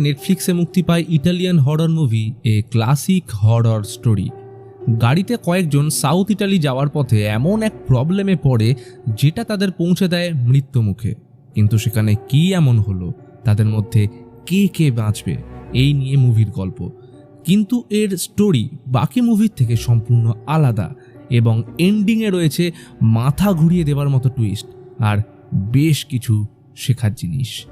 নেটফ্লিক্সে মুক্তি পায় Italian horror movie a classic horror story গাড়িতে কয়েকজন সাউথ ইটালি যাওয়ার পথে এমন এক প্রবলেমে পড়ে, যেটা তাদের পৌঁছে দেয় মৃত্যুমুখে কিন্তু সেখানে কি এমন হলো? তাদের মধ্যে কে কে বাঁচবে? এই নিয়ে মুভির গল্প। কিন্তু এর স্টোরি বাকি মুভির থেকে সম্পূর্ণ আলাদা এবং এন্ডিংয়ে রয়েছে মাথা ঘুরিয়ে দেওয়ার মতো টুইস্ট আর বেশ কিছু শেখার জিনিস।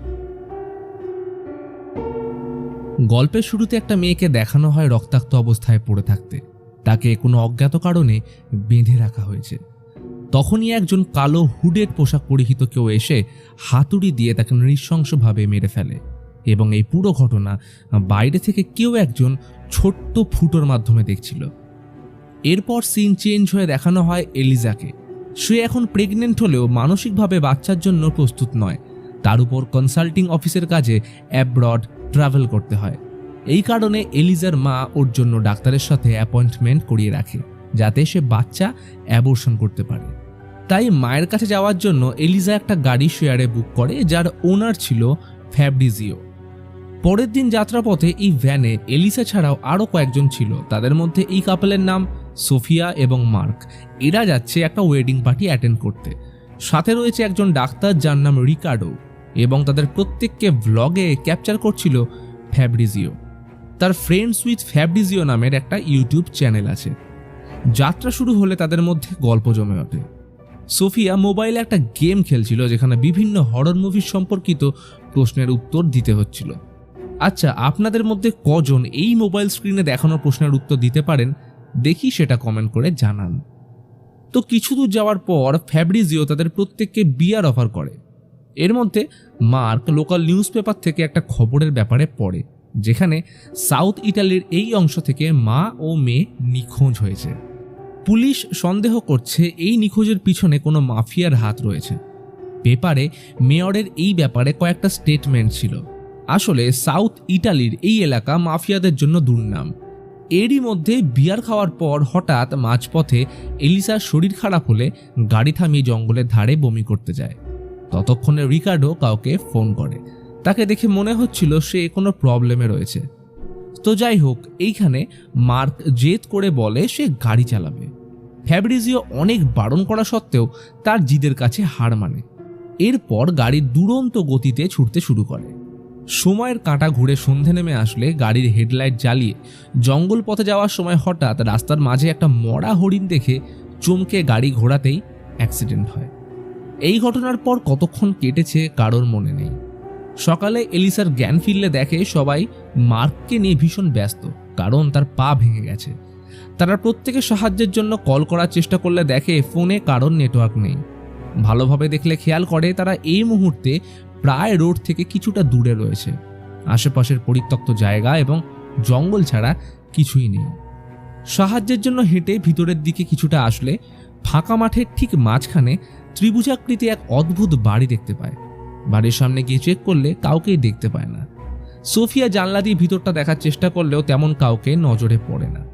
গল্পের শুরুতে একটা মেয়েকে দেখানো হয় রক্তাক্ত অবস্থায় পড়ে থাকতে। তাকে কোনো অজ্ঞাত কারণে বেঁধে রাখা হয়েছে। তখনই একজন কালো হুডের পোশাক পরিহিত কেউ এসে হাতুড়ি দিয়ে তাকে নৃশংসভাবে মেরে ফেলে এবং এই পুরো ঘটনা বাইরে থেকে কেউ একজন ছোট্ট ফুটোর মাধ্যমে দেখছিল। এরপর সিন চেঞ্জ হয়ে দেখানো হয় এলিজাকে। সে এখন প্রেগনেন্ট হলেও মানসিকভাবে বাচ্চার জন্য প্রস্তুত নয়। তার উপর কনসাল্টিং অফিসের কাজে অ্যাব্রড ট্রাভেল করতে হয়। এই কারণে এলিজার মা ওর জন্য ডাক্তারের সাথে অ্যাপয়েন্টমেন্ট করিয়ে রাখে, যাতে সে বাচ্চা অ্যাবর্শন করতে পারে। তাই মায়ের কাছে যাওয়ার জন্য এলিজা একটা গাড়ি শেয়ারে বুক করে, যার ওনার ছিল ফ্যাব্রিজিও পরের দিন যাত্রাপথে এই ভ্যানে এলিসা ছাড়াও আরও কয়েকজন ছিল, তাদের মধ্যে এই কাপলের নাম সোফিয়া এবং মার্ক। এরা যাচ্ছে একটা ওয়েডিং পার্টি অ্যাটেন্ড করতে। সাথে রয়েছে একজন ডাক্তার যার নাম রিকার্ডো। এবং তাদের প্রত্যেককে ভ্লগে ক্যাপচার করছিল ফ্যাব্রিজিও তার ফ্রেন্ডস উইথ ফ্যাব্রিজিও নামের একটা ইউটিউব চ্যানেল আছে। যাত্রা শুরু হলে তাদের মধ্যে গল্প জমে ওঠে। সোফিয়া মোবাইলে একটা গেম খেলছিল যেখানে বিভিন্ন হরর মুভি সম্পর্কিত প্রশ্নের উত্তর দিতে হচ্ছিল। আচ্ছা আপনাদের মধ্যে কজন এই মোবাইল স্ক্রিনে দেখানো প্রশ্নের উত্তর দিতে পারেন? দেখি সেটা কমেন্ট করে জানান। তো কিছু দূর যাওয়ার পর ফ্যাব্রিজিও তাদের প্রত্যেককে বিয়ার অফার করে। এর মধ্যে মার্ক লোকাল নিউজ পেপার থেকে একটা খবরের ব্যাপারে পড়ে, যেখানে সাউথ ইটালির এই অংশ থেকে মা ও মেয়ে নিখোঁজ হয়েছে। পুলিশ সন্দেহ করছে এই নিখোঁজের পিছনে কোনো মাফিয়ার হাত রয়েছে। পেপারে মেয়রের এই ব্যাপারে কয়েকটা স্টেটমেন্ট ছিল। আসলে সাউথ ইটালির এই এলাকা মাফিয়াদের জন্য দুর্নাম। এরই মধ্যে বিয়ার খাওয়ার পর হঠাৎ মাঝপথে এলিসার শরীর খারাপ হলে গাড়ি থামিয়ে জঙ্গলের ধারে বমি করতে যায়। ততক্ষণে রিকার্ডো কাউকে ফোন করে। তাকে দেখে মনে হচ্ছিল সে কোনো প্রবলেমে রয়েছে। তো যাই হোক, এইখানে মার্ক জেদ করে বলে সে গাড়ি চালাবে। ফ্যাব্রিজিও অনেক বারণ করা সত্ত্বেও তার জিদের কাছে হার মানে। এরপর গাড়ি দুরন্ত গতিতে ছুটতে শুরু করে। সময়ের কাঁটা ঘুরে সন্ধে নেমে আসলে গাড়ির হেডলাইট জ্বালিয়ে জঙ্গল পথে যাওয়ার সময় হঠাৎ রাস্তার মাঝে একটা মরা হরিণ দেখে চমকে গাড়ি ঘোরাতেই অ্যাক্সিডেন্ট হয়। এই ঘটনার পর কতক্ষণ কেটেছে কারোর মনে নেই। সকালে এলিসার জ্ঞান ফিরলে দেখে সবাই মার্ককে নিয়ে ভীষণ ব্যস্ত, কারণ তার পা ভেঙে গেছে। তারা প্রত্যেকে সাহায্যের জন্য কল করার চেষ্টা করলে দেখে ফোনে কারোর নেটওয়ার্ক নেই। ভালোভাবে দেখলে খেয়াল করে তারা এই মুহূর্তে প্রায় রোড থেকে কিছুটা দূরে রয়েছে। আশেপাশের পরিত্যক্ত জায়গা এবং জঙ্গল ছাড়া কিছুই নেই। সাহায্যের জন্য হেঁটে ভিতরের দিকে কিছুটা আসলে ফাঁকা মাঠের ঠিক মাঝখানে ত্রিভুজাকৃতি এক অদ্ভুত বাড়ি দেখতে পায়। বাড়ির সামনে গিয়ে চেক করলে কাউকেই দেখতে পায় না। সোফিয়া জানলা দিয়ে ভিতরটা দেখার চেষ্টা করলেও তেমন কাউকে নজরে পড়ে না।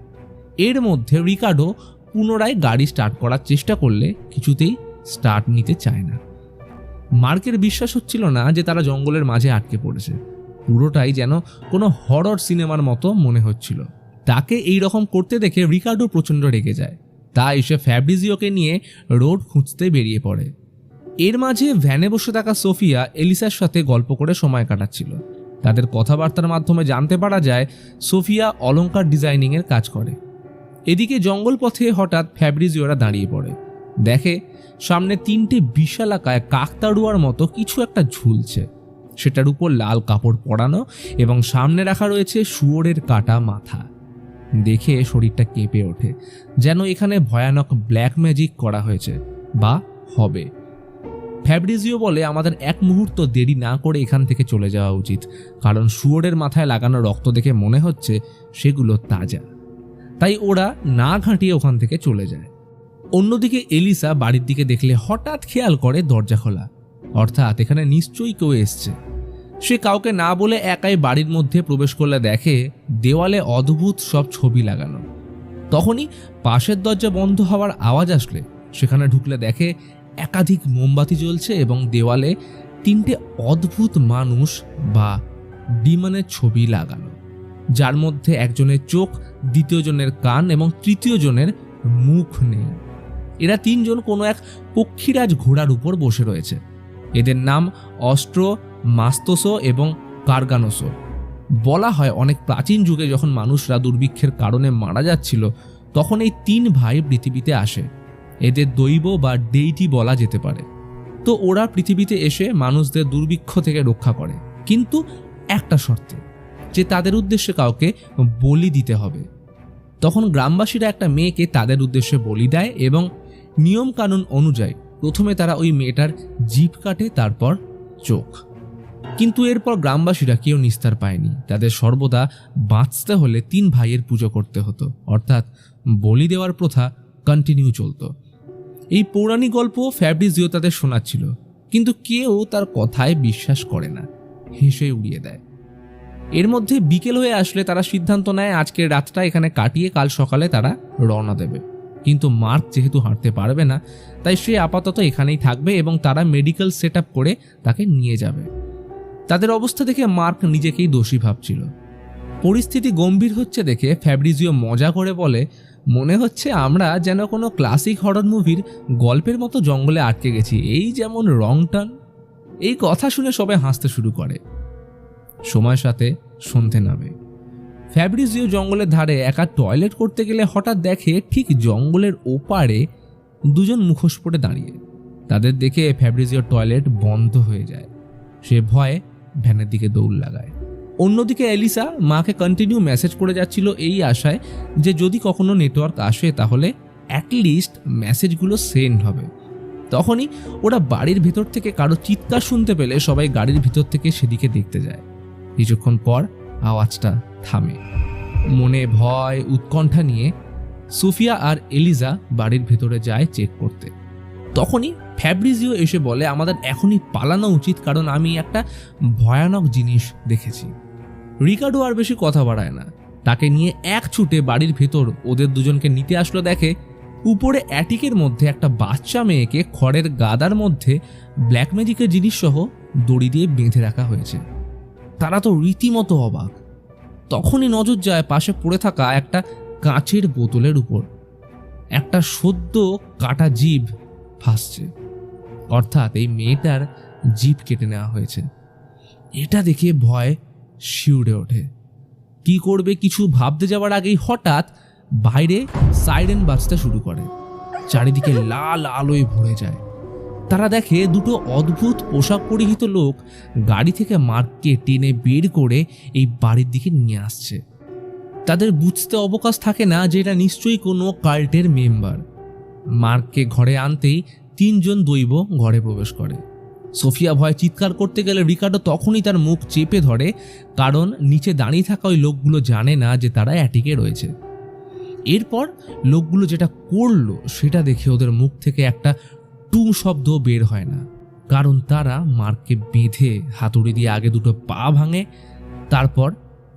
এর মধ্যে রিকার্ডো পুনরায় গাড়ি স্টার্ট করার চেষ্টা করলে কিছুতেই স্টার্ট নিতে চায় না। মার্কের বিশ্বাস হচ্ছিল না যে তারা জঙ্গলের মাঝে আটকে পড়েছে। পুরোটাই যেন কোনো হরর সিনেমার মতো মনে হচ্ছিল। তাকে এই রকম করতে দেখে রিকার্ডো প্রচণ্ড রেগে যায়। তাই সে ফ্যাব্রিজিওকে নিয়ে রোড খুঁজতে বেরিয়ে পড়ে। এর মাঝে ভ্যানে বসে থাকা সোফিয়া এলিসার সাথে গল্প করে সময় কাটাচ্ছিল। তাদের কথাবার্তার মাধ্যমে জানতে পারা যায়, সোফিয়া অলংকার ডিজাইনিংয়ের কাজ করে। এদিকে জঙ্গল পথে হঠাৎ ফ্যাব্রিজিওরা দাঁড়িয়ে পড়ে। দেখে, সামনে তিনটে বিশালাকায় কাকতাড়ুয়ার মতো কিছু একটা ঝুলছে। সেটার উপর লাল কাপড় পরানো এবং সামনে রাখা রয়েছে শুয়োরের কাটা মাথা। দেখে শরীরটা কেঁপে ওঠে, যেন এখানে ভয়ানক ব্ল্যাক ম্যাজিক করা হয়েছে, বা হবে। ফ্যাব্রিজিও বলে, আমাদের এক মুহূর্ত দেরি না করে এখান থেকে চলে যাওয়া উচিত, কারণ শুয়োরের মাথায় লাগানো রক্ত দেখে মনে হচ্ছে সেগুলো তাজা। তাই ওরা না ঘাঁটিয়ে ওখান থেকে চলে যায়। অন্যদিকে এলিসা বাড়ির দিকে দেখলে হঠাৎ খেয়াল করে দরজা খোলা। অর্থাৎ এখানে নিশ্চয়ই কেউ এসছে। সে কাউকে না বলে একাই বাড়ির মধ্যে প্রবেশ করলে দেখে দেওয়ালে অদ্ভুত সব ছবি লাগানো। তখনই পাশের দরজা বন্ধ হওয়ার আওয়াজ আসলে। সেখানে ঢুকলে দেখে একাধিক মোমবাতি জ্বলছে এবং দেওয়ালে তিনটে অদ্ভুত মানুষ বা ডিমানের ছবি লাগানো। যার মধ্যে একজনের চোখ, দ্বিতীয় জনের কান এবং তৃতীয় জনের মুখ নেই। এরা তিনজন কোনো এক পক্ষীরাজ ঘোড়ার উপর বসে রয়েছে। এদের নাম অস্ট্রো মাস্তোসো এবং কার্গানোসো। বলা হয় অনেক প্রাচীন যুগে যখন মানুষরা দুর্ভিক্ষের কারণে মারা যাচ্ছিল, তখন এই তিন ভাই পৃথিবীতে আসে। এদের দৈব বা ডেইটি বলা যেতে পারে। তো ওরা পৃথিবীতে এসে মানুষদের দুর্ভিক্ষ থেকে রক্ষা করে। কিন্তু একটা শর্তে, যে তাদের উদ্দেশ্যে কাউকে বলি দিতে হবে। তখন গ্রামবাসীরা একটা মেয়েকে তাদের উদ্দেশ্যে বলি দেয় এবং নিয়মকানুন অনুযায়ী প্রথমে তারা ওই মেয়েটার জিভ কাটে, তারপর চোখ। কিন্তু এরপর গ্রামবাসীরা কেউ নিস্তার পায়নি। তাদের সর্বদা বাঁচতে হলে তিন ভাইয়ের পুজো করতে হতো। অর্থাৎ বলি দেওয়ার প্রথা কন্টিনিউ চলতো। এই পৌরাণিক গল্প ফ্যাব্রিজিও তাদের শোনাচ্ছিল। কিন্তু কেউ তার কথায় বিশ্বাস করে না। হেসে উড়িয়ে দেয়। এর মধ্যে বিকেল হয়ে আসলে তারা সিদ্ধান্ত নেয়, আজকের রাতটা এখানে কাটিয়ে কাল সকালে তারা রওনা দেবে। কিন্তু মার্ক যেহেতু হাঁটতে পারবে না, তাই সে আপাতত এখানেই থাকবে এবং তারা মেডিকেল সেট করে তাকে নিয়ে যাবে। তাদের অবস্থা দেখে মার্ক নিজেকেই দোষী ভাবছিল। পরিস্থিতি গম্ভীর হচ্ছে দেখে ফ্যাব্রিজিও মজা করে বলে, মনে হচ্ছে আমরা যেন কোনো ক্লাসিক হরর মুভির গল্পের মতো জঙ্গলে আটকে গেছি, এই যেমন রং টান এই কথা শুনে সবাই হাসতে শুরু করে। সময়ের সাথে সন্ধে নামে। ফ্যাব্রিজিও জঙ্গলের ধারে একা টয়লেট করতে গেলে হঠাৎ দেখে ঠিক জঙ্গলের ওপারে দুজন মুখোশ পড়ে দাঁড়িয়ে। তাদের দেখে ফ্যাব্রিজিও টয়লেট বন্ধ হয়ে যায়। সে ভয়ে ভ্যানের দিকে দৌড় লাগায়। অন্যদিকে এলিসা মাকে কন্টিনিউ মেসেজ করে যাচ্ছিল এই আশায় যে যদি কখনো নেটওয়ার্ক আসে তাহলে অ্যাটলিস্ট মেসেজগুলো সেন্ড হবে। তখনই ওরা বাড়ির ভিতর থেকে কারও চিৎকার শুনতে পেলে সবাই গাড়ির ভিতর থেকে সেদিকে দেখতে যায়। কিছুক্ষণ পর আওয়াজটা থামে। মনে ভয়, উৎকণ্ঠা নিয়ে সুফিয়া আর এলিজা বাড়ির ভেতরে যায় চেক করতে। তখনই ফ্যাব্রিজিও এসে বলে, আমাদের এখনই পালানো উচিত, কারণ আমি একটা ভয়ানক জিনিস দেখেছি। রিকার্ডো আর বেশি কথা বাড়ায় না। তাকে নিয়ে এক ছুটে বাড়ির ভেতর ওদের দুজনকে নিতে আসলো দেখে, উপরে অ্যাটিকের মধ্যে একটা বাচ্চা মেয়েকে খড়ের গাদার মধ্যে ব্ল্যাক ম্যাজিকের জিনিস সহ দড়ি দিয়ে বেঁধে রাখা হয়েছে। তারা তো রীতিমতো অবাক। তখনই নজর যায় পাশে পড়ে থাকা একটা কাঁচের বোতলের উপর। একটা সদ্য কাটা জীব ফাঁসছে অর্থাৎ এই মেয়েটার জিভ কেটে নেওয়া হয়েছে। এটা দেখে ভয় শিউড়ে ওঠে। কি করবে, কিছু ভাবতে যাওয়ার আগেই হঠাৎ বাইরে সাইরেন বাজতে শুরু করে। চারিদিকে লাল আলোয় ভরে যায়। তারা দেখে দুটো অদ্ভুত পোশাক পরিহিত লোক গাড়ি থেকে মার্ককে টেনে বের করে এই বাড়ির দিকে নিয়ে আসছে। তাদের বুঝতে অবকাশ থাকে না যে এটা নিশ্চয়ই কোনো কাল্টের মেম্বার। মার্ককে ঘরে আনতেই তিনজন দৈব ঘরে প্রবেশ করে। সোফিয়া ভয় চিৎকার করতে গেলে রিকার্ডো তখনই তার মুখ চেপে ধরে, কারণ নিচে দাঁড়িয়ে থাকা ওই লোকগুলো জানে না যে তারা অ্যাটিকে রয়েছে। এরপর লোকগুলো যেটা করল সেটা দেখে ওদের মুখ থেকে একটা টুম শব্দ বের হয় না। কারণ তারা মার্ককে বেঁধে হাতুড়ি দিয়ে আগে দুটো পা ভাঙে, তারপর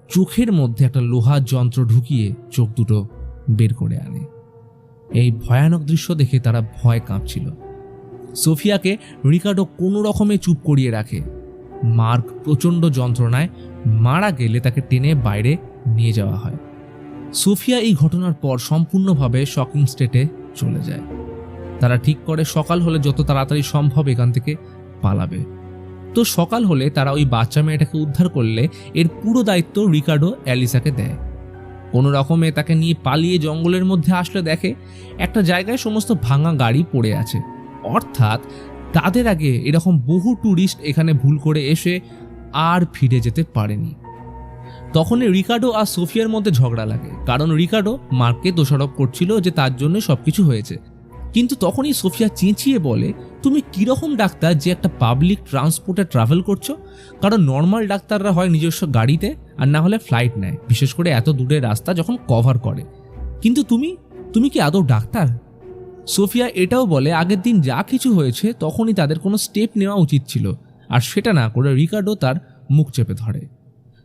চোখের মধ্যে একটা লোহার যন্ত্র ঢুকিয়ে চোখ দুটো বের করে আনে। এই ভয়ানক দৃশ্য দেখে তারা ভয় কাঁপছিল। সোফিয়াকে রিকার্ডো কোনো রকমে চুপ করিয়ে রাখে। মার্ক প্রচণ্ড যন্ত্রণায় মারা গেলে তাকে টেনে বাইরে নিয়ে যাওয়া হয়। সোফিয়া এই ঘটনার পর সম্পূর্ণভাবে শকিং স্টেটে চলে যায়। তারা ঠিক করে সকাল হলে যত তাড়াতাড়ি সম্ভব এখান থেকে পালাবে। তো সকাল হলে তারা ওই বাচ্চা মেয়েটাকে উদ্ধার করলে এর পুরো দায়িত্ব রিকার্ডো অ্যালিসাকে দেয়। কোনো রকমে তাকে নিয়ে পালিয়ে জঙ্গলের মধ্যে আসলে দেখে একটা জায়গায় সমস্ত ভাঙা গাড়ি পড়ে আছে। অর্থাৎ তাদের আগে এরকম বহু ট্যুরিস্ট এখানে ভুল করে এসে আর ফিরে যেতে পারেনি। তখনই রিকার্ডো আর সোফিয়ার মধ্যে ঝগড়া লাগে, কারণ রিকার্ডো মার্ককে দোষারোপ করছিল যে তার জন্য সব কিছু হয়েছে। কিন্তু তখনই সোফিয়া চেঁচিয়ে বলে, তুমি কীরকম ডাক্তার যে একটা পাবলিক ট্রান্সপোর্টে ট্রাভেল করছ? কারণ নর্মাল ডাক্তাররা হয় নিজস্ব গাড়িতে আর না হলে ফ্লাইট নেয়, বিশেষ করে এত দূরের রাস্তা যখন কভার করে। কিন্তু তুমি তুমি কি আদৌ ডাক্তার? সোফিয়া এটাও বলে, আগের দিন যা কিছু হয়েছে, তখনই তাদের কোনো স্টেপ নেওয়া উচিত ছিল। আর সেটা না করে রিকার্ডো তার মুখ চেপে ধরে।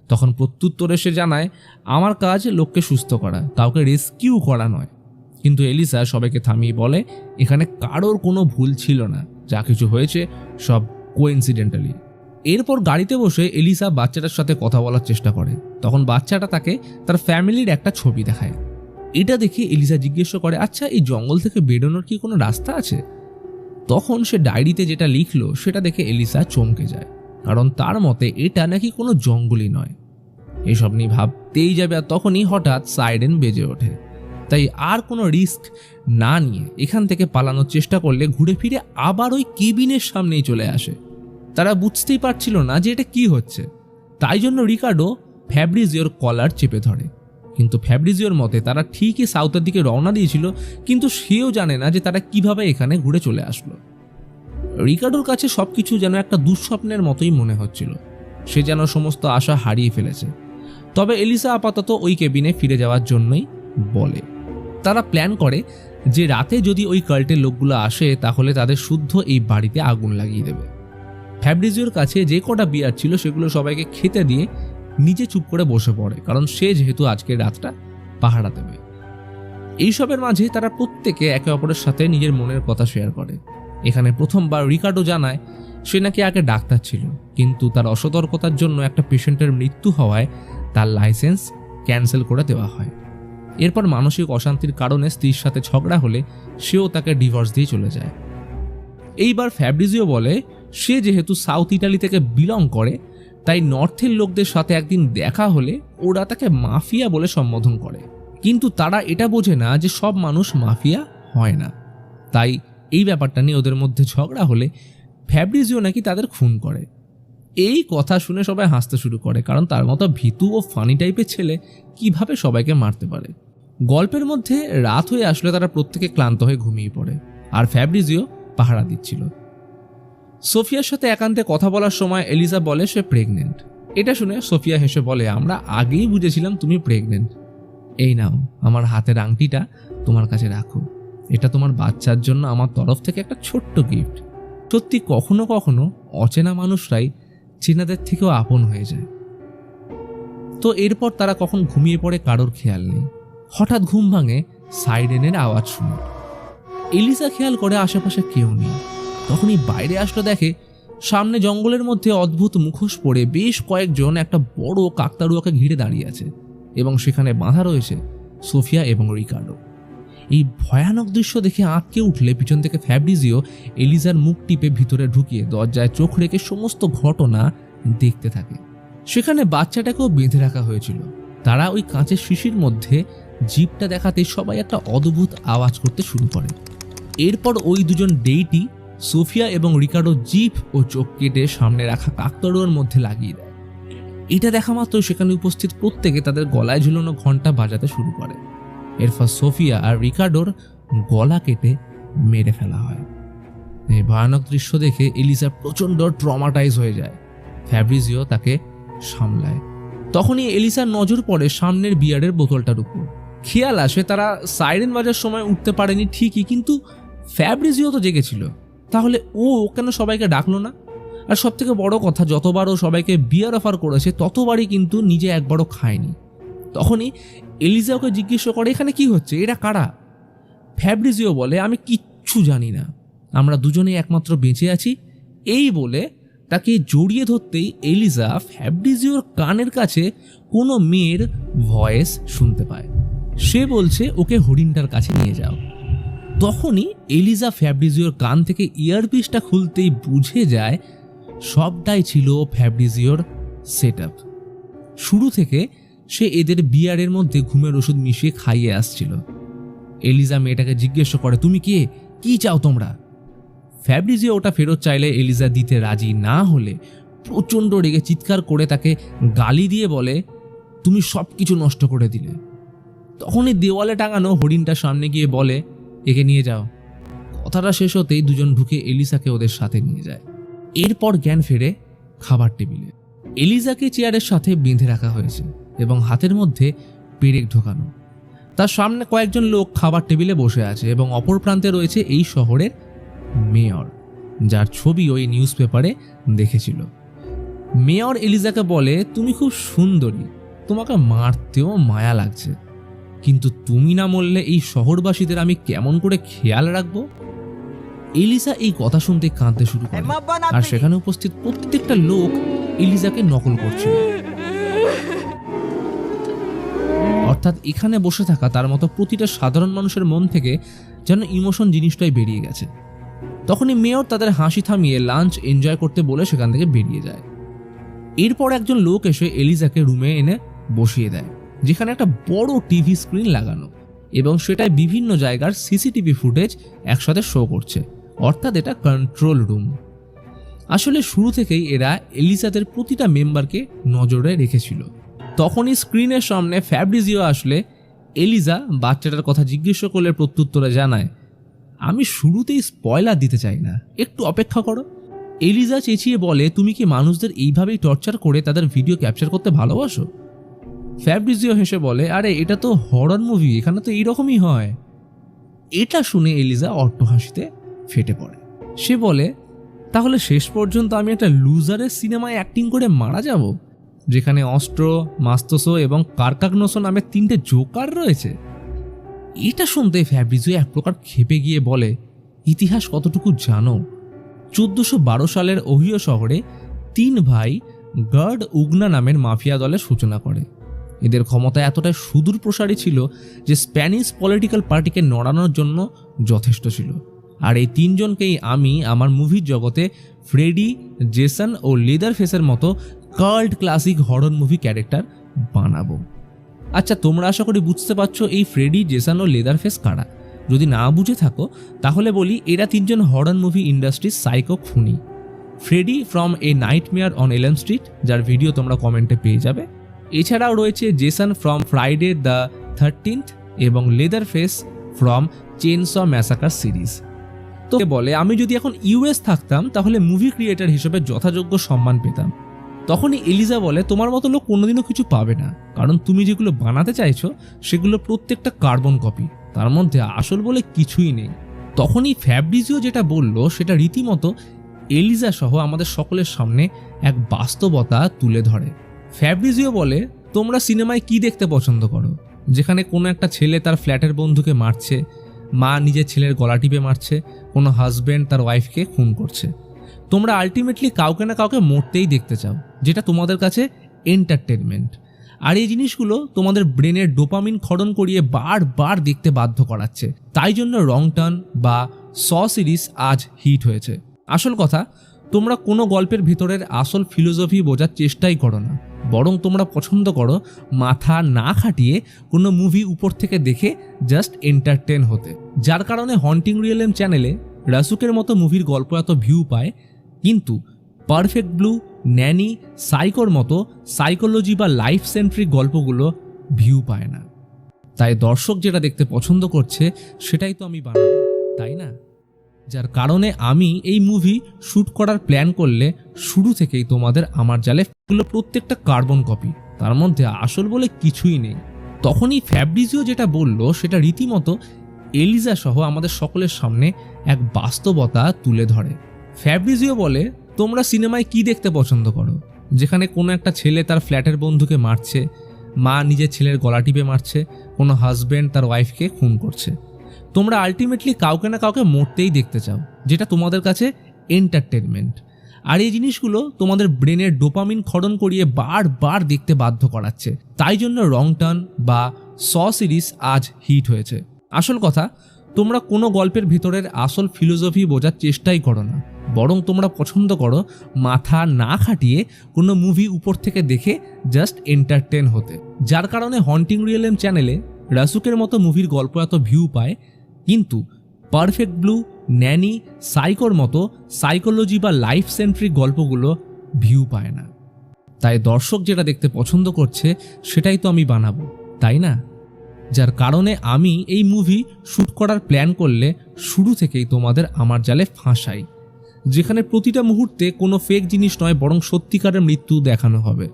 তখন প্রত্যুত্তরে সে জানায়, আমার কাজ লোককে সুস্থ করা, কাউকে রেস্কিউ করা নয়। কিন্তু এলিসা সবাইকে থামিয়ে বলে, এখানে কারোর কোনো ভুল ছিল না। যা কিছু হয়েছে, সব কোইন্সিডেন্টালি এরপর গাড়িতে বসে এলিসা বাচ্চাটার সাথে কথা বলার চেষ্টা করে। তখন বাচ্চাটা তাকে তার ফ্যামিলির একটা ছবি দেখায়। এটা দেখে এলিসা জিজ্ঞেস করে আচ্ছা এই জঙ্গল থেকে বেরোনোর কি কোনো রাস্তা আছে? তখন সে ডায়েরিতে যেটা লিখলো, সেটা দেখে এলিসা চমকে যায়। কারণ তার মতে এটা নাকি কোনো জঙ্গলই নয়। এসব নিয়ে ভাবতেই যাবে আর তখনই হঠাৎ সাইরেন বেজে ওঠে। তাই আর কোনো রিস্ক না নিয়ে এখান থেকে পালানোর চেষ্টা করলে ঘুরে ফিরে আবার ওই কেবিনের সামনেই চলে আসে। তারা বুঝতেই পারছিল না যে এটা কি হচ্ছে। তাই জন্য রিকার্ডো ফ্যাব্রিজিওর কলার চেপে ধরে। কিন্তু ফ্যাব্রিজিওর মতে তারা ঠিকই সাউথের দিকে রওনা দিয়েছিল, কিন্তু সেও জানে না যে তারা কীভাবে এখানে ঘুরে চলে আসলো। রিকার্ডোর কাছে সবকিছু যেন একটা দুঃস্বপ্নের মতোই মনে হচ্ছিল। সে যেন সমস্ত আশা হারিয়ে ফেলেছে। তবে এলিসা আপাতত ওই কেবিনে ফিরে যাওয়ার জন্যই বলে। তারা প্ল্যান করে যে রাতে যদি ওই কাল্টের লোকগুলো আসে, তাহলে তাদের শুদ্ধ এই বাড়িতে আগুন লাগিয়ে দেবে। ফ্যাব্রিজিওর কাছে যে কটা বিয়ার ছিল, সেগুলো সবাইকে খেতে দিয়ে নিজে চুপ করে বসে পড়ে, কারণ সে যেহেতু আজকের রাতটা পাহারা দেবে। এইসবের মাঝে তারা প্রত্যেকে একে অপরের সাথে নিজের মনের কথা শেয়ার করে। এখানে প্রথমবার রিকার্ডো জানায়, সে নাকি আগে ডাক্তার ছিল, কিন্তু তার অসতর্কতার জন্য একটা পেশেন্টের মৃত্যু হওয়ায় তার লাইসেন্স ক্যান্সেল করে দেওয়া হয়। এরপর মানসিক অশান্তির কারণে স্ত্রীর সাথে ঝগড়া হলে সেও তাকে ডিভোর্স দিয়ে চলে যায়। এইবার ফ্যাব্রিজিও বলে, সে যেহেতু সাউথ ইটালি থেকে বিলং করে তাই নর্থের লোকদের সাথে একদিন দেখা হলে ওরা তাকে মাফিয়া বলে সম্বোধন করে। কিন্তু তারা এটা বোঝে না যে সব মানুষ মাফিয়া হয় না। তাই এই ব্যাপারটা নিয়ে ওদের মধ্যে ঝগড়া হলে ফ্যাব্রিজিও নাকি তাদের খুন করে। এই কথা শুনে সবাই হাসতে শুরু করে, কারণ তার মতো ভীতু ও ফানি টাইপের ছেলে কীভাবে সবাইকে মারতে পারে? গল্পের মধ্যে রাত হয়ে আসলে তারা প্রত্যেকে ক্লান্ত হয়ে ঘুমিয়ে পড়ে, আর ফ্যাব্রিজিও পাহারা দিচ্ছিল। সোফিয়ার সাথে একান্তে কথা বলার সময় এলিজা বলে সে প্রেগনেন্ট এটা শুনে সোফিয়া হেসে বলে, আমরা আগেই বুঝেছিলাম তুমি প্রেগনেন্ট এই নাও, আমার হাতের আংটিটা তোমার কাছে রাখো। এটা তোমার বাচ্চার জন্য আমার তরফ থেকে একটা ছোট্ট গিফট সত্যি কখনো কখনো অচেনা মানুষরাই চেনাদের থেকেও আপন হয়ে যায়। তো এরপর তারা কখন ঘুমিয়ে পড়ে কারোর খেয়াল নেই। হঠাৎ ঘুম ভাঙে সাইরেনের আওয়াজ শুনে। এলিসা খেয়াল করে আশেপাশে কেউ নেই। তখনই বাইরে আসলো দেখে, সামনে জঙ্গলের মধ্যে অদ্ভুত মুখোশ পরে বেশ কয়েকজন একটা বড় কাকতাড়ুয়াকে ঘিরে দাঁড়িয়ে আছে এবং সেখানে বাঁধা রয়েছে সোফিয়া এবং রিকার্ডো। এই ভয়ানক দৃশ্য দেখে আঁতকে উঠলে পিছন থেকে ফ্যাব্রিজিও এলিজার মুখ টিপে ভিতরে ঢুকিয়ে দরজায় চোখ রেখে সমস্ত ঘটনা দেখতে থাকে। সেখানে বাচ্চাটাকেও বেঁধে রাখা হয়েছিল। তারা ওই কাঁচের শিশির মধ্যে জিপটা দেখাতে সবাই একটা অদ্ভুত আওয়াজ করতে শুরু করে। এরপর ওই দুজন ডেইটি সোফিয়া এবং রিকার্ডো জিপ ও চোখ কেটে সামনে রাখা কাকতরুয়ার মধ্যে লাগিয়ে দেয়। এটা দেখা মাত্র সেখানে উপস্থিত প্রত্যেকে তাদের গলায় ঝুলানো ঘণ্টা বাজাতে শুরু করে। এরপর সোফিয়া আর রিকার্ডোর গলা কেটে মেরে ফেলা হয়। এই ভয়ানক দৃশ্য দেখে এলিসা প্রচণ্ড ট্রমাটাইজ হয়ে যায়। ফ্যাব্রিজিও তাকে সামলায়। তখনই এলিসার নজর পড়ে সামনের বিয়ারের বোতলটার উপর। খেয়াল আসে তারা সাইরেন বাজার সময় উঠতে পারেনি ঠিকই, কিন্তু ফ্যাব্রিজিও তো জেগেছিল। তাহলে ও কেন সবাইকে ডাকলো না? আর সব থেকে বড় কথা যতবারও সবাইকে বিয়ার অফার করেছে, ততবারই কিন্তু নিজে একবারও খায়নি। তখনই এলিজা ওকে জিজ্ঞেস করে, এখানে কি হচ্ছে? এরা কারা? ফ্যাব্রিজিও বলে, আমি কিচ্ছু জানি না। আমরা দুজনেই একমাত্র বেঁচে আছি। এই বলে তাকে জড়িয়ে ধরতেই এলিজা ফ্যাব্রিজিওর কানের কাছে কোনো মেয়ের ভয়েস শুনতে পায়। সে বলছে, ওকে হরিণটার কাছে নিয়ে যাও। তখনই এলিজা ফ্যাব্রিজিওর কান থেকে ইয়ারপিসটা খুলতেই বুঝে যায় সবটাই ছিল ফ্যাব্রিজিওর সেট শুরু থেকে সে এদের বিয়ারের মধ্যে ঘুমের ওষুধ মিশিয়ে খাইয়ে আসছিল। এলিজা মেয়েটাকে জিজ্ঞেস করে, তুমি কে? কি চাও তোমরা? ফ্যাব্রিজিও ওটা ফেরত চাইলে এলিজা দিতে রাজি না হলে প্রচণ্ড রেগে চিৎকার করে তাকে গালি দিয়ে বলে, তুমি সব কিছু নষ্ট করে দিলে। তখনই দেওয়ালে টাঙানো হরিণটার সামনে গিয়ে বলে একে নিয়ে যাও। কথাটা শেষ হতেই দুজন ঢুকে এলিসাকে ওদের সাথে নিয়ে যায়। এরপর জ্ঞান ফেরে খাবার টেবিলে। এলিজাকে চেয়ারের সাথে বেঁধে রাখা হয়েছে এবং হাতের মধ্যে পেরেক ঢোকানো। তার সামনে কয়েকজন লোক খাবার টেবিলে বসে আছে এবং অপর প্রান্তে রয়েছে এই শহরের মেয়র, যার ছবি ওই নিউজ পেপারে দেখেছিল। মেয়র এলিজাকে বলে, তুমি খুব সুন্দরী। তোমাকে মারতেও মায়া লাগছে। কিন্তু তুমি না মরলে এই শহরবাসীদের আমি কেমন করে খেয়াল রাখব? এলিসা এই কথা শুনতে কাঁদতে শুরু করে। আর সেখানে উপস্থিত প্রত্যেকটা লোক এলিজাকে নকল করছিল। অর্থাৎ এখানে বসে থাকা তার মতো প্রতিটা সাধারণ মানুষের মন থেকে যেন ইমোশন জিনিসটাই বেরিয়ে গেছে। তখনই মেয়র তাদের হাসি থামিয়ে লাঞ্চ এনজয় করতে বলে সেখান থেকে বেরিয়ে যায়। এরপর একজন লোক এসে এলিজাকে রুমে এনে বসিয়ে দেয়। যেখানে একটা বড় টিভি স্ক্রিন লাগানো এবং সেটায় বিভিন্ন জায়গার সিসিটিভি ফুটেজ একসাথে শো করছে। অর্থাৎ এটা কন্ট্রোল রুম আসলে শুরু থেকেই এরা এলিজাদের প্রতিটা মেম্বারকে নজরে রেখেছিল। তখনই স্ক্রিনের সামনে ফ্যাব্রিজিও আসলে এলিজা বাচ্চাটার কথা জিজ্ঞেস করলে প্রত্যুত্তরে জানায়, আমি শুরুতেই স্পয়লার দিতে চাই না, একটু অপেক্ষা করো। এলিজা চেঁচিয়ে বলে, তুমি কি মানুষদের এইভাবেই টর্চার করে তাদের ভিডিও ক্যাপচার করতে ভালোবাসো? ফ্যাব্রিজিও হেসে বলে, আরে, এটা তো হরর মুভি এখানে তো এইরকমই হয়। এটা শুনে এলিজা অট্ট হাসিতে ফেটে পড়ে। সে বলে, তাহলে শেষ পর্যন্ত আমি একটা লুজারের সিনেমায় অ্যাক্টিং করে মারা যাব, যেখানে অস্ট্র, মাস্তসো এবং কার্কাগনোসো নামে তিনটে জোকার রয়েছে? এটা শুনতে ফ্যাব্রিজিও এক প্রকার খেপে গিয়ে বলে, ইতিহাস কতটুকু জানো? চোদ্দশো বারো সালের ওহিও শহরে তিন ভাই গার্ড উগনা নামের মাফিয়া দলের সূচনা করে। এদের ক্ষমতা এতটাই সুদূর প্রসারী ছিল যে স্প্যানিশ পলিটিক্যাল পার্টিকে নড়ানোর জন্য যথেষ্ট ছিল। আর এই তিনজনকেই আমি আমার মুভির জগতে ফ্রেডি, জেসন ও লেদার ফেসের মতো cult classic horror movie character বানাবো। আচ্ছা তোমরা আশা করি বুঝতে পারছ এই ফ্রেডি, জেসন ও লেদার ফেস কারা? যদি না বুঝে থাকো, তাহলে বলি এরা তিনজন হরর মুভি ইন্ডাস্ট্রির সাইকো খুনি। Freddy from a nightmare on elm street, যার ভিডিও তোমরা কমেন্টে পেয়ে যাবে। এছাড়াও রয়েছে Jason from Friday the thirteenth এবং leather face from chainsaw massacre series তো বলে, আমি যদি এখন ইউএস থাকতাম, তাহলে মুভি ক্রিয়েটার হিসেবে যথাযোগ্য সম্মান পেতাম। তখনই এলিজা বলে, তোমার মতো লোক কোনোদিনও কিছু পাবে না। কারণ তুমি যেগুলো বানাতে চাইছো, সেগুলো প্রত্যেকটা কার্বন কপি তার মধ্যে আসল বলে কিছুই নেই। তখনই ফ্যাব্রিজিও যেটা বলল, সেটা রীতিমতো এলিজা সহ আমাদের সকলের সামনে এক বাস্তবতা তুলে ধরে। ফ্যাব্রিজিও বলে, তোমরা সিনেমায় কি দেখতে পছন্দ করো? যেখানে কোনো একটা ছেলে তার ফ্ল্যাটের বন্ধুকে মারছে, মা নিজের ছেলের গলা টিপে মারছে, কোনো হাজব্যান্ড তার ওয়াইফকে খুন করছে। তোমরা আলটিমেটলি কাউকে না কাউকে মরতেই দেখতে চাও, যেটা তোমাদের কাছে এন্টারটেনমেন্ট আর এই জিনিসগুলো তোমাদের ব্রেনের ডোপামিন খরণ করিয়ে বারবার দেখতে বাধ্য করাচ্ছে। তাই জন্য রং টার্ন বা স সিরিজ আজ হিট হয়েছে। আসল কথা, তোমরা কোনো গল্পের ভিতরের আসল ফিলোসফি বোঝার চেষ্টাই করো না। বরং তোমরা পছন্দ করো মাথা না খাটিয়ে কোনো মুভি উপর থেকে দেখে জাস্ট এন্টারটেন হতে। যার কারণে হন্টিং রিয়েলএম চ্যানেলে রাসুকের মতো মুভির গল্প এত ভিউ পায়, কিন্তু পারফেক্ট ব্লু ন্যানি সাইকোর মতো সাইকোলজি বা লাইফ সেন্ট্রিক গল্পগুলো ভিউ পায় না। তাই দর্শক যেটা দেখতে পছন্দ করছে, সেটাই তো আমি বানাবো, তাই না? যার কারণে আমি এই মুভি শ্যুট করার প্ল্যান করলে শুরু থেকেই তোমাদের আমার জালে এগুলো প্রত্যেকটা কার্বন কপি তার মধ্যে আসল বলে কিছুই নেই। তখনই ফ্যাব্রিজিও যেটা বলল, সেটা রীতিমতো এলিজা সহ আমাদের সকলের সামনে এক বাস্তবতা তুলে ধরে। ফ্যাব্রিজিও বলে, তোমরা সিনেমায় কি দেখতে পছন্দ করো? যেখানে কোনো একটা ছেলে তার ফ্ল্যাটের বন্ধুকে মারছে, মা নিজের ছেলের গলা টিপে মারছে, কোনো হাজব্যান্ড তার ওয়াইফকে খুন করছে। তোমরা আলটিমেটলি কাউকে না কাউকে মরতেই দেখতে চাও, যেটা তোমাদের কাছে এন্টারটেনমেন্ট আর এই জিনিসগুলো তোমাদের ব্রেনের ডোপামিন খরণ করিয়ে বারবার দেখতে বাধ্য করাচ্ছে। তাই জন্য রং টার্ন বা স সিরিজ আজ হিট হয়েছে। আসল কথা, তোমরা কোনো গল্পের ভিতরের আসল ফিলোসফি বোঝার চেষ্টাই করো না। বরং তোমরা পছন্দ করো মাথা না খাটিয়ে কোনো মুভি উপর থেকে দেখে জাস্ট এন্টারটেন হতে। যার কারণে হন্টিং রিয়েলএম চ্যানেলে রাসুকের মতো মুভির গল্প এত ভিউ পায় কিন্তু পারফেক্ট ব্লু, ন্যানি, সাইকোর মতো সাইকোলজি বা লাইফ সেন্ট্রিক গল্পগুলো ভিউ পায় না। তাই দর্শক যেটা দেখতে পছন্দ করছে, সেটাই তো আমি বানাবো, তাই না? যার কারণে আমি এই মুভি শ্যুট করার প্ল্যান করলে শুরু থেকেই তোমাদের আমার জালে ফাঁসাই, যেখানে প্রতিটা মুহূর্তে কোনো ফেক জিনিস নয়, বরং সত্যিকারের মৃত্যু দেখানো হবে।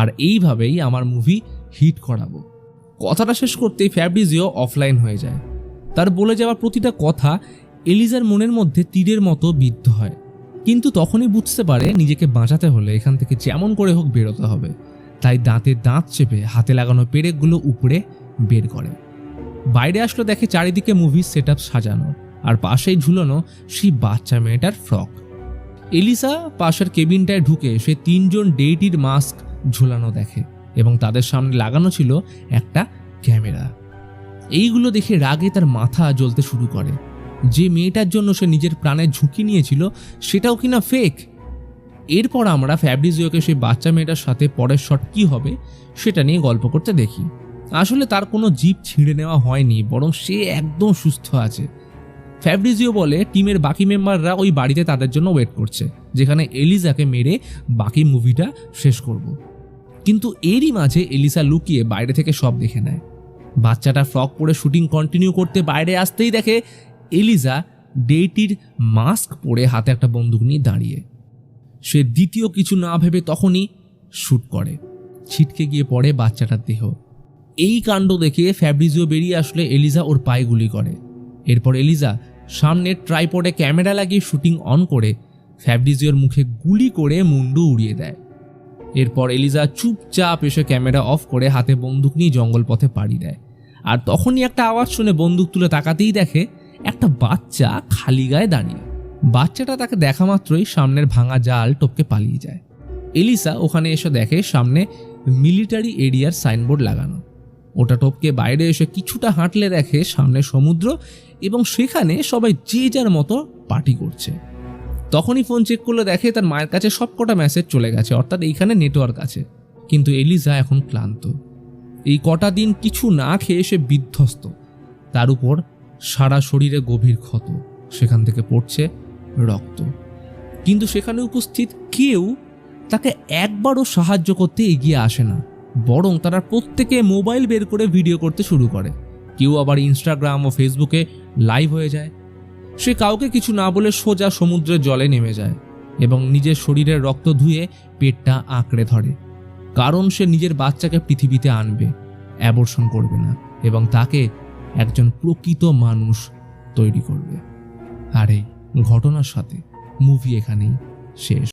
আর এইভাবেই আমার মুভি হিট করাবো। কথাটা শেষ করতেই ফ্যাব্রিজিও অফলাইন হয়ে যায়। তার বলে যাওয়া প্রতিটা কথা এলিজার মনের মধ্যে তীরের মতো বিদ্ধ হয়। কিন্তু তখনই বুঝতে পারে নিজেকে বাঁচাতে হলে এখান থেকে যেমন করে হোক বেরোতে হবে। তাই দাঁতে দাঁত চেপে হাতে লাগানো পেরেকগুলো উপরে বের করে। বাইরে আসলো দেখে চারিদিকে মুভির সেট সাজানো আর পাশেই ঝুলানো সেই বাচ্চা মেয়েটার ফ্রক এলিসা পাশের কেবিনটায় ঢুকে সে তিনজন ডেইটির মাস্ক ঝুলানো দেখে এবং তাদের সামনে লাগানো ছিল একটা ক্যামেরা। এইগুলো দেখে রাগে তার মাথা জ্বলতে শুরু করে। যে মেয়েটার জন্য সে নিজের প্রাণের ঝুঁকি নিয়েছিল, সেটাও কিনা ফেক এরপর আমরা ফ্যাব্রিজিওকে সেই বাচ্চা মেয়েটার সাথে পরের শট কি হবে, সেটা নিয়ে গল্প করতে দেখি। আসলে তার কোনো জিপ ছিঁড়ে নেওয়া হয়নি, বরং সে একদম সুস্থ আছে। ফ্যাব্রিজিও বলে, টিমের বাকি মেম্বাররা ওই বাড়িতে তাদের জন্য ওয়েট করছে, যেখানে এলিজাকে মেরে বাকি মুভিটা শেষ করব। কিন্তু এরই মাঝে এলিসা লুকিয়ে বাইরে থেকে সব দেখে নেয়। বাচ্চাটা ফ্রক পরে শুটিং কন্টিনিউ করতে বাইরে আসতেই দেখে এলিজা ডেটির মাস্ক পরে হাতে একটা বন্দুক নিয়ে দাঁড়িয়ে। সে দ্বিতীয় কিছু না ভেবে তখনই শ্যুট করে। ছিটকে গিয়ে পড়ে বাচ্চাটার দেহ। এই কাণ্ড দেখে ফ্যাব্রিজিও বেরিয়ে আসলে এলিজা ওর পায়ে গুলি করে। এরপর এলিজা সামনে ট্রাইপডে ক্যামেরা লাগিয়ে শুটিং অন করে ফ্যাব্রিজিওর মুখে গুলি করে মুন্ডু উড়িয়ে দেয়। এরপর এলিজা চুপচাপ এসে ক্যামেরা অফ করে হাতে বন্দুক নিয়ে জঙ্গল পথে পাড়ি দেয়। আর তখনই একটা আওয়াজ শুনে বন্দুক তুলে তাকাতেই দেখে একটা বাচ্চা খালি গায়ে দাঁড়িয়ে। বাচ্চাটা তাকে দেখা মাত্রই সামনের ভাঙা জাল টপকে পালিয়ে যায়। এলিসা ওখানে এসে দেখে সামনে মিলিটারি এরিয়ার সাইনবোর্ড লাগানো। ওটা টপকে বাইরে এসে কিছুটা হাঁটলে দেখে সামনে সমুদ্র এবং সেখানে সবাই যে যার মতো পার্টি করছে। তখনই ফোন চেক করলে দেখে তার মায়ের কাছে সবকটা মেসেজ চলে গেছে, অর্থাৎ এইখানে নেটওয়ার্ক আছে। কিন্তু এলিজা এখন ক্লান্ত। এই কটা দিন কিছু না খেয়ে সে বিধ্বস্ত। তার উপর সারা শরীরে গভীর ক্ষত। সেখান থেকে পড়ছে রক্ত। কিন্তু সেখানে উপস্থিত কেউ তাকে একবারও সাহায্য করতে এগিয়ে আসে না। বরং তারা প্রত্যেকে মোবাইল বের করে ভিডিও করতে শুরু করে। কেউ আবার ইনস্টাগ্রাম ও ফেসবুকে লাইভ হয়ে যায়। সে কাউকে কিছু না বলে সোজা সমুদ্রের জলে নেমে যায় এবং নিজের শরীরের রক্ত ধুয়ে পেটটা আঁকড়ে ধরে। কারণ সে নিজের বাচ্চাকে পৃথিবীতে আনবে অ্যাবর্ষণ করবে না এবং তাকে একজন প্রকৃত মানুষ তৈরি করবে। আর এই ঘটনার সাথে মুভি এখানেই শেষ।